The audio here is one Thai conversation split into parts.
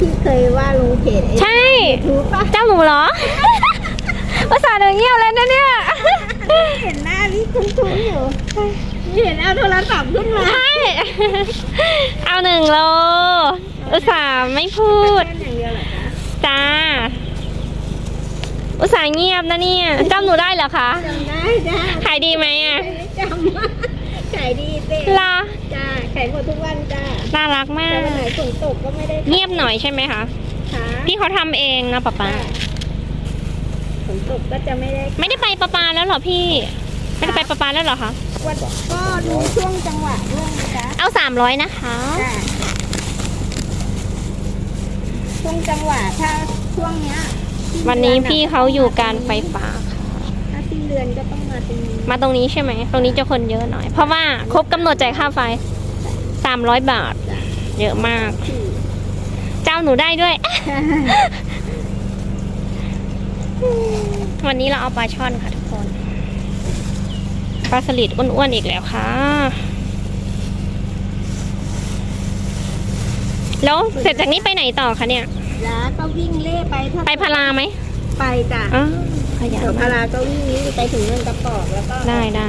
ที่เคยว่าลงเพจใช่ถูกปะเจ้าหนูเหรอ ภาษาเดินเงียบแล้วนะเนี่ย เห็นหน้านี่คุ้นๆอยู่เห็นเอาโทรศัพท์ขึ้นมาใช่ เอาหนึ่งโล อุตส่าห์ไม่พูด แค่อย่างเดียวเหรอคะจ้า อุตส่าห์เงียบนะเนี่ยจำหนูได้เหรอคะ จำได้จ้าขายดีไหมอะ ไม่จำขายดีเต้ ลาจ้า ขายหมดทุกวันจ้าน่ารักมาแต่ก วันไหนฝนตกก็ไม่ได้เงียบหน่อยใช่ไหมคะ ขายพี่เขาทำเองนะป๊าป๊า ฝนตกก็จะไม่ได้ไม่ได้ไปป๊าป๊าแล้วเหรอพี่ ไม่ได้ไปป๊าป๊าแล้วเหรอคะ วันก็ดูช่วงจังหวะด้วยนะจ๊ะเอาสามร้อยนะคะ จ้าช่วงจังหวะถ้าช่วงเนี้ยวันนี้พี่เขาอยู่การไฟฟ้าค่ะถ้าสิ้นเดือนก็ต้องมาตรงนี้มาตรงนี้ใช่ไหม ตรงนี้จะคนเยอะหน่อย เพราะว่าครบกำหนดจ่ายค่าไฟ สามร้อยบาท เยอะมากที่เจ้าหนูได้ด้วย วันนี้เราเอาปลาช่อนค่ะทุกคนปลาสลิดอ้วนๆอีกแล้วค่ะ แล้วเสร็จจากนี้ไปไหนต่อคะเนี่ยแล้วก็วิ่งเล่ไปถ้าไปพาราไหม ไปจ้ะอ้าวขยันเดี๋ยวพามากราก็วิ่งนี้ไปถึงเงินกระปอกแล้วก็ ได้ได้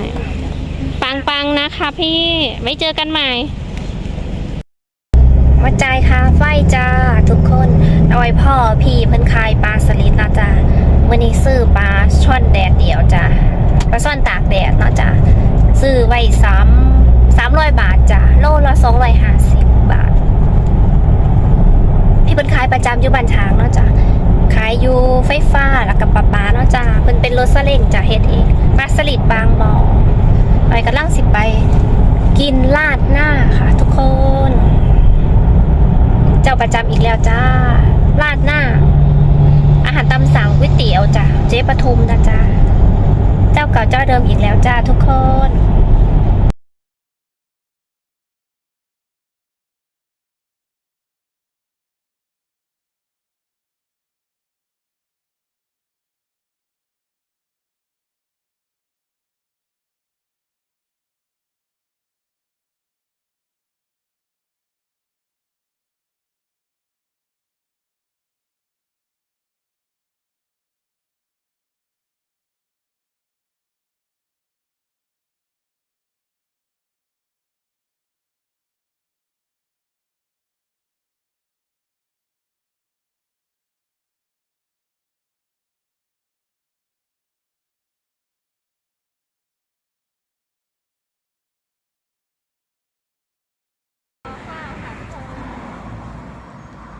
ปังๆนะคะพี่ ไว้เจอกันใหม่ มาจ่ายค่าไฟจ้าทุกคนเอาไว้พ่อพี่เพิ่นขายปลาสลิดนะจ้าวันนี้ซื้อปลาช่อนแดดเดียวจ้าปลาช่อนตากแดดเนาะจ้าซื้อไว้สามสามร้อยบาทจ้าโลละสองร้อยห้าสิบบาท พี่เพิ่นขายประจำอยู่บ้านช้างเนาะจ้าขายอยู่ไฟฟ้าแล้วกับปลาปลาเนาะจ้าเพิ่นเป็นรถซาเล้งจ้าเฮ็ดเองปลาสลิดบางบ่อไปกำลังสิไปกินลาดหน้าค่ะทุกคน เจ้าประจำอีกแล้วจ้าลาดหน้า อาหารตามสั่งก๋วยเตี๋ยวจ้ะเจ๊ปทุมนะจ้าเจ้าเก่าเจ้าเดิมอีกแล้วจ้าทุกคน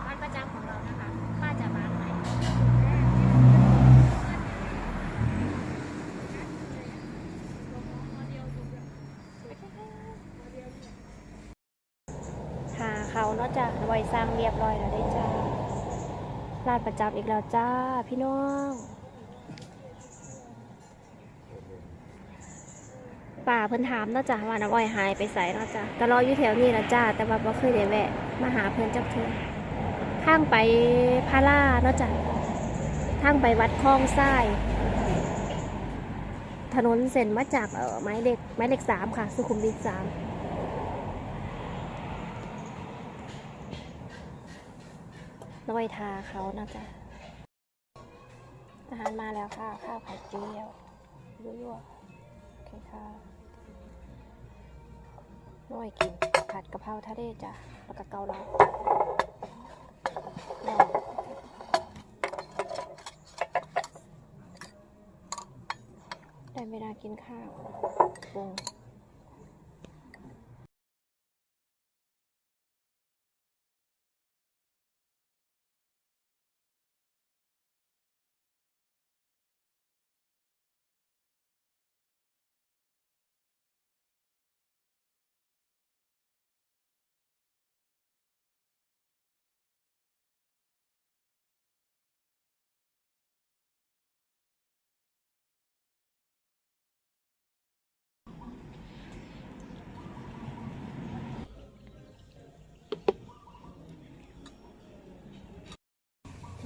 ร้านประจำของเรานะคะป้าจะร้านไหนหาเขาเนาะจ้ะไว้สร้างเรียบร้อยแล้วได้จ้าร้านประจำอีกแล้วจ้า พี่น้องป่าเพิ่นถามนะจ้ะว่าน้ำอ้อยหายไปใส่นะจ้ะก็รออยู่แถวนี้ละจ้าแต่ว่าบ่เคยได้แวะ มาหาเพิ่นจักเทื่อทางไปพารานาะจ้ะทางไปวัดคลองทราย ถนนเส้นมาจากเออไม้เด็กไม้เด็กสามค่ะ สุขุมวิทสาม ลอยทาเขานะจ๊ะอาหารมาแล้วค่ะ ข้าวไข่เจียวยั่วๆโอเคค่ะน้อยกินผัดกะเพราทะเลจ้ะแล้วก็เกาเหลาได้เวลากินข้าววงถึง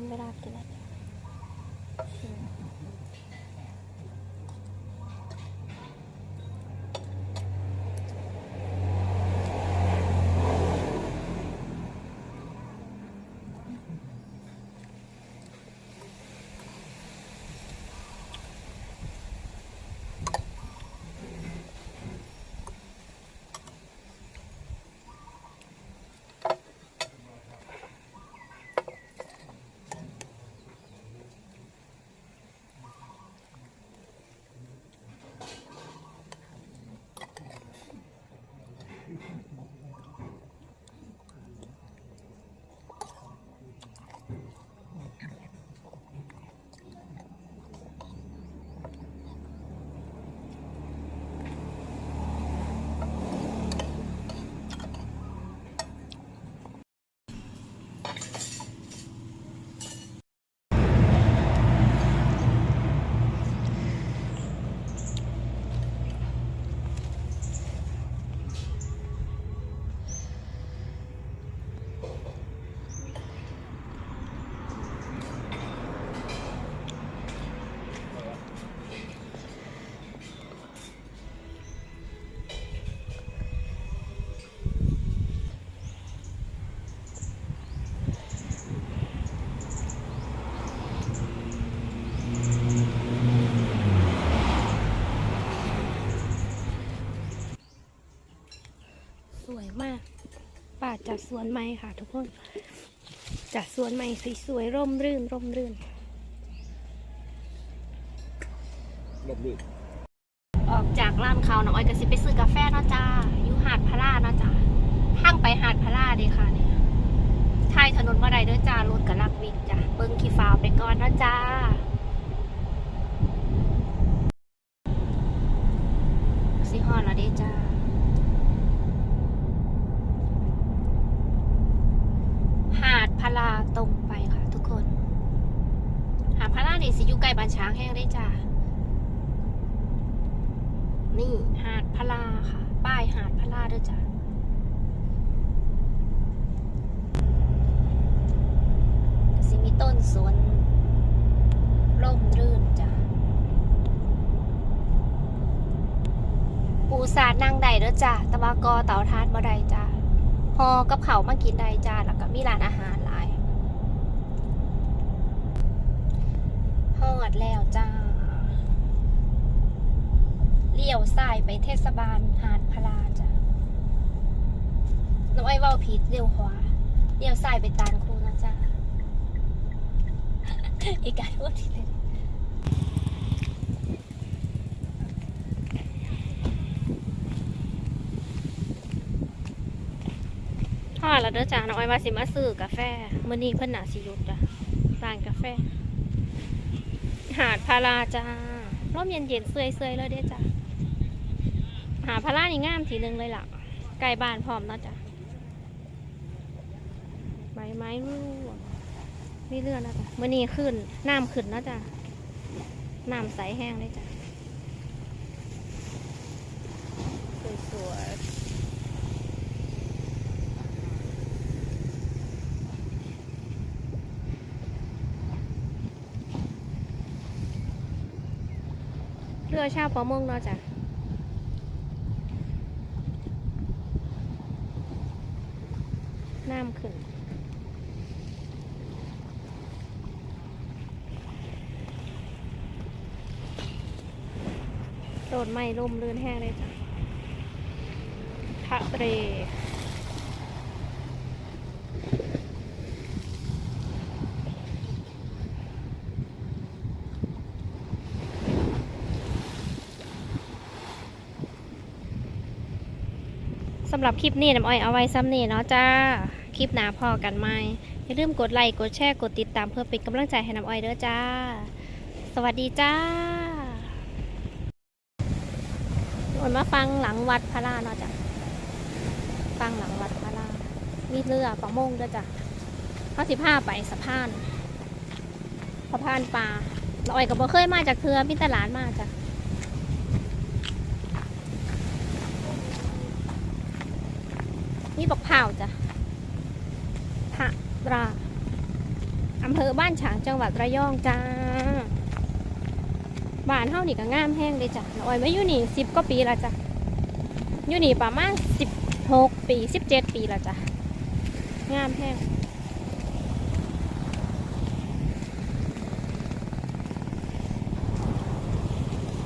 เวลากินอะไรชิ มาศสวนไม้ค่ะ ทุกคน จากสวนไม้สวยๆร่มรื่นร่มรื่นลบลื่นออกจากร้านเขาวน้องอ้อยก็สิไปซื้อกาแฟเนาะจ้าอยู่หาดพระราเนาะจ้าทางไปหาดพระราเดีค่ะเนี่ยชายถนนบ่ได้เด้อจ้ารถกับลักวิ่งจ้าเบิ้งขี่ฟ้าวไปก่อนเนาะจ้าสิฮอดแล้วเด้จ้า หาดพลาตรงไปค่ะ ทุกคน หาดพลา นี่สิอยู่ใกล้บ้านช้างแห้งได้จ้า นี่หาดพลาค่ะ ป้ายหาดพลาด้วยจ้ะสิมีต้นสวนร่มรื่นจ้ะปูสาดนั่งใดเด้อจ้ะตะวากอเต่าทานบ่ได้จ้ะพอกับเขามากินได้จ้าแล้วก็มีร้านอาหารหลายฮอ ดแล้วจ้า เลี้ยวซ้ายไปเทศบาลหาดพลาจ้ะน้องไอ้อยว่าผิดเลี้ยวขวาเลี้ยวซ้ายไปตานครูนะจ้ะอีกการพูดทีเลยทอแล้วเด้อจ้าน้องไอ้อยว่าสิมาซื้อกาแฟมื้อนี้เพิ่นน่าสิหยุดจ้ะร้านกาแฟ หาดพาราจ้าร่มเย็นเย็นเซยเซยเลยเด้จ้าหาพารานี่งามทีหนึงเลยล่ะไกลบ้านพร้อมนาะจ้ะไม้ไม้ร่วงไม่เลื่อนนะจ้ะมื่อนี้ขึ้นน้ำขึ้นนาะจ้ะน้ำใสแห้งเลยจ้ะ สวย ๆเรือชาวประมงเนาะจ้ะน้ำขึ้นโดดไม้ลมลื่นแห้งเลยจ้ะทะเรำหรับคลิปนี้น้ำอ้อยเอาไว้ซ้ำนี่เนาะจ้า คลิปหนาพอกันไหมอย่าลืมกดไลค์กดแชร์กดติดตามเพื่อเป็นกำลังใจให้น้ำอ้อยเด้อจ้า สวัสดีจ้าวันมาฟังหลังวัดพระราเนาะจ้ะฟังหลังวัดพระรามีเรือประมงด้วยจ้ะเขาสิผ้าไปสะพานสะพานปลาเราอ้อยกับบ่เคยมาจากเคือพิตลาดมาจ้ะ นี่บอกเผาวจ้ะพระราอำเภอบ้านฉางจังหวัดระยองจ้าบ้านเฮานี่ก็งามแห้งเลยจ้ะน้อยมาอยู่นี่สิบกว่าปีละจ้ะอยู่นี่ประมาณสิบหกปีสิบเจ็ดปีละจ้ะงามแห้ง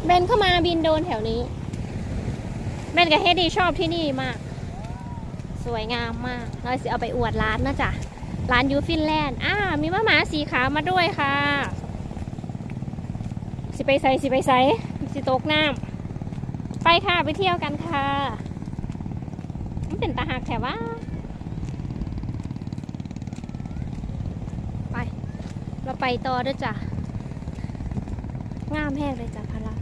เบนเข้ามาบินโดนแถวนี้เบนกับเฮดดี้ชอบที่นี่มาก สวยงามมากเราจะเอาไปอวดร้านนะจ๊ะร้านยูฟินแลนด์อ่ามีมะหมาสีขาวมาด้วยค่ะ สิไปใส่สิไปใส่สิตกน้ำไปค่ะไปเที่ยวกันค่ะมันเป็นตาหักแถวว่าไป เราไปต่อด้วยจ้ะงามแห้งเลยจ้ะพะละ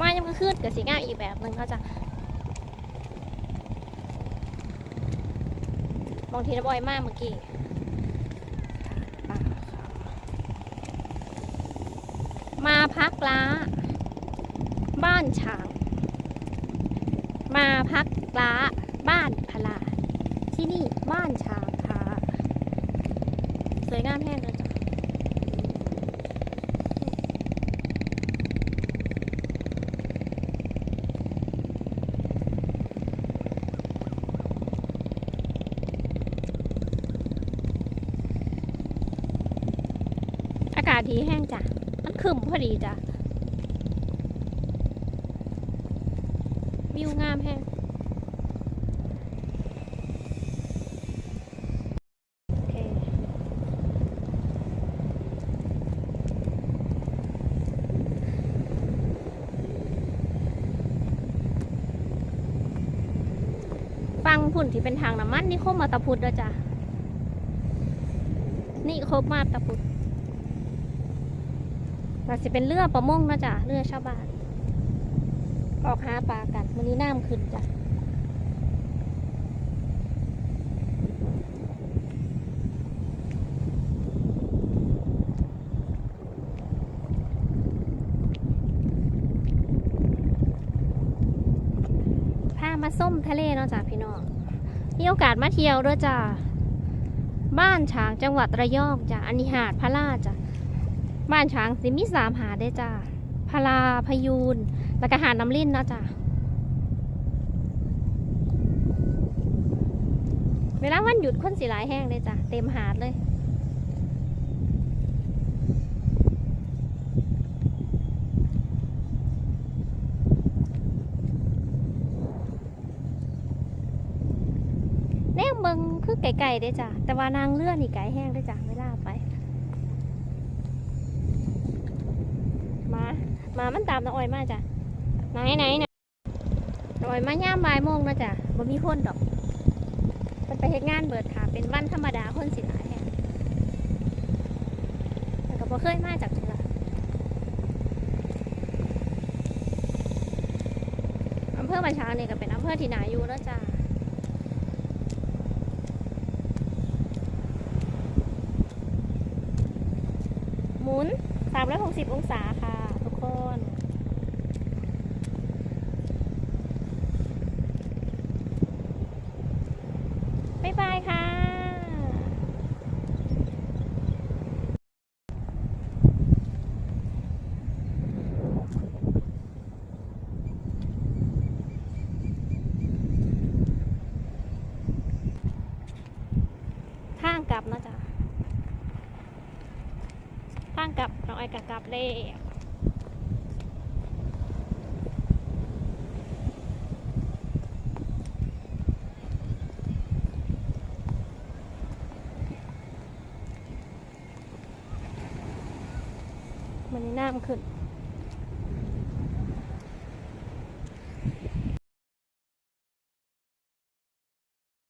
มายังก็ขึ้นกับสีงามอีกแบบหนึ่งเขาจะางทีนะบอยมากเมื่อกี้มาพักล้า บ้านฉาง มาพักล้า บ้านพลา ที่นี่บ้านฉางค่ะสวยงามแห้งเลยจ้ะ ขึ้นพอดีจ้ะ วิวงามแฮะังพุ่นที่เป็นทางน้ำมันนิคบมาตะพุดด้วยจ้ะนี่คบมาตะพุด อาจะเป็นเรือประมงนะจ๊ะเรือชาวบ้าน ออกหาปลากันวันนี้น้ำขึ้นจ้ะพามาส้มทะเลเนาะจ้ะพี่น้องมีโอกาสมาเที่ยวด้วยจ้ะ บ้านฉางจังหวัดระยองจ้ะอันนี้หาดพระลาจ้ะ บ้านฉางสิมีสามหาได้จ้ะพลาพยูนแล้วก็หาดน้ำลิ้นนะจ้ะเวลาวันหยุดคนสีหลายแห้งเลยจ้ะเต็มหาดเลย แนวเบิงคือไก่ๆได้จ้ะแต่ว่านางเลื่อนนี่ไก่แห้งได้จ้ะเวลาไป มามามันตามน้าอ้อยมาจ้ะไหนไหนไหนน้าอ้อยมาย่ามบ่ายโมงนะจ้ะบ่มีคนดอกมันไปเฮ็ดงานเบิดค่ะ เป็นวันธรรมดาคนสิหลายแห่งแต่ก็บ่เคยมาจากจังหวัดอำเภอบัญชาเนี่ยก็เป็นอำเภอที่นาอยู่แล้วจ้าหมุน360 องศาค่ะ ทุกคนบ๊ายบายค่ะทางกลับนะจ๊ะทางกลับน้องไอ้กะกลับเลย